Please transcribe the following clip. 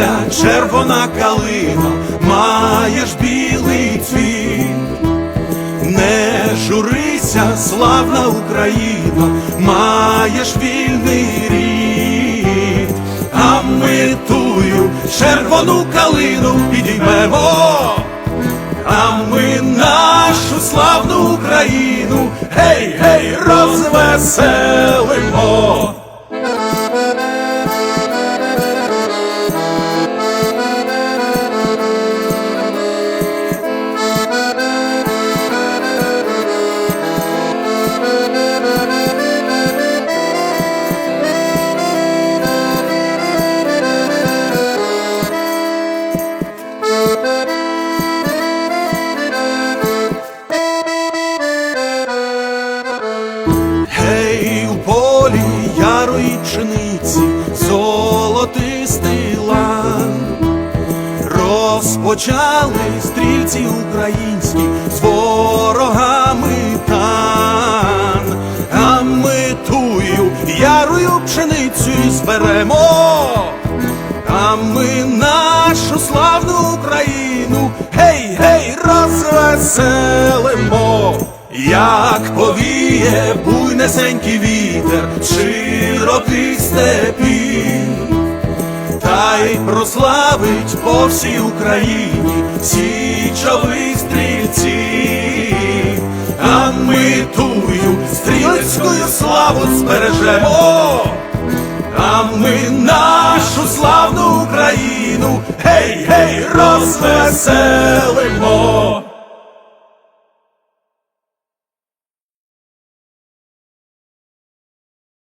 хилися, червона калина, маєш білий цвіт. Не журися, славна Україна, маєш вільний рід, а ми тую червону калину підіймемо, а ми нашу славну Україну, гей, гей, розвеселимо. Пшениці, золотистий лан. Розпочали стрільці українські з ворогами тан, а ми тую ярою пшеницю зберемо, а ми нашу славну Україну, гей, гей, розвеселимо. Як повіє буйнесенький вітер з широких степів, та й прославить по всій Україні січових стрільців, а ми тую стрілецькою славу збережемо, а ми нашу славну Україну, гей, гей, розвеселимо.